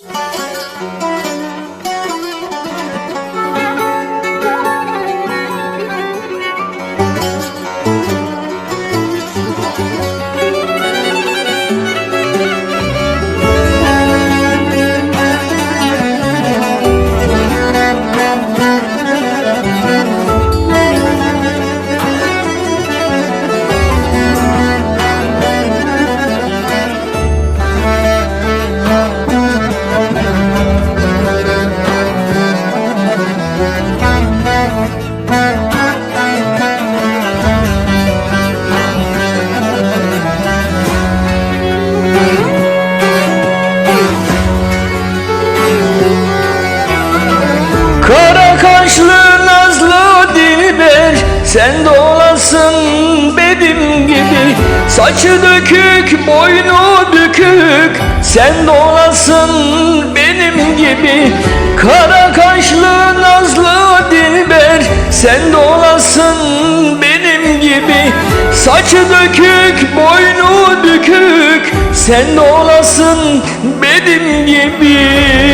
Kara Sen de benim gibi. Saçı dökük boynu bükük. Sen de benim gibi. Kara kaşlı nazlı dilber Sen de benim gibi. Saçı dökük boynu bükük. Sen de benim gibi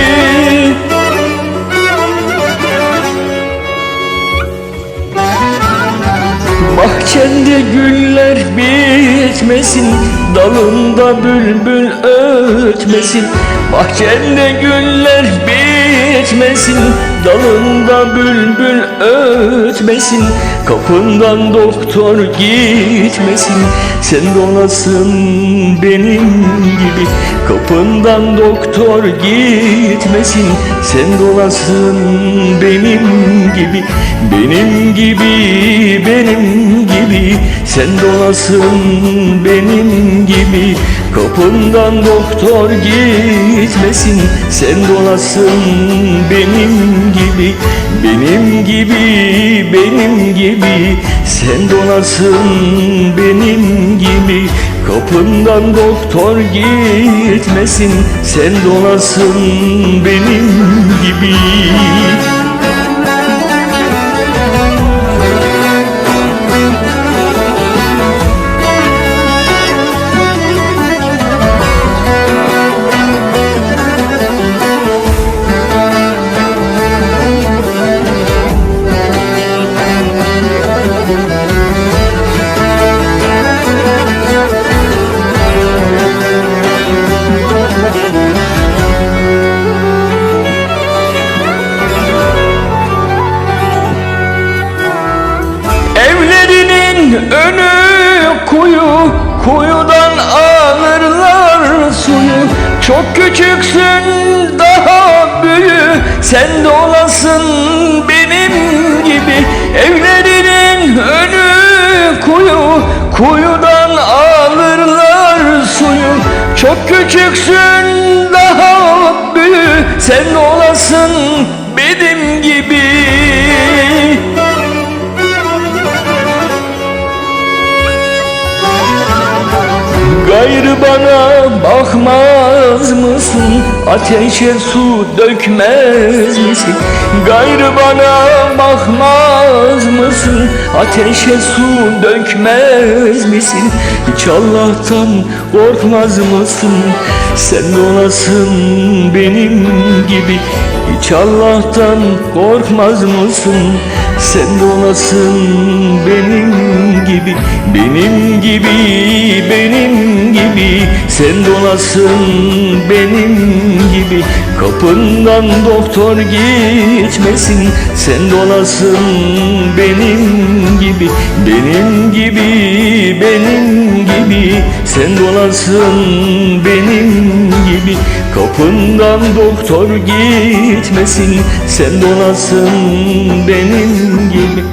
Bahçende güller bitmesin Dalında bülbül ötmesin. Bahçende güller bitmesin Dalında bülbül ötmesin. Kapından doktor gitmesin Sen dolasın benim gibi. Kapından doktor gitmesin Sen dolasın benim gibi. Benim gibi, benim Sen dolasın benim gibi Kapından doktor gitmesin. Sen dolasın benim gibi Benim gibi, benim gibi. Sen dolasın benim gibi Kapından doktor gitmesin. Sen dolasın benim gibi Çok küçüksün daha büyü. Sen de olasın benim gibi. Evlerinin önü kuyu. Kuyudan alırlar suyu. Çok küçüksün daha büyü. Sen de olasın Gayrı bana bakmaz mısın? Ateşe su dökmez misin? Gayrı bana bakmaz mısın? Ateşe su dökmez misin? Hiç Allah'tan korkmaz mısın? Sen de olasın benim gibi Hiç Allah'tan korkmaz mısın? Sen de olasın benim gibi Benim gibi, benim gibi. Sen de olasın benim gibi. Kapından doktor gitmesin. Sen de olasın benim gibi. Benim gibi, benim gibi. Sen de olasın benim gibi. Kapından doktor gitmesin. Sen de olasın benim gibi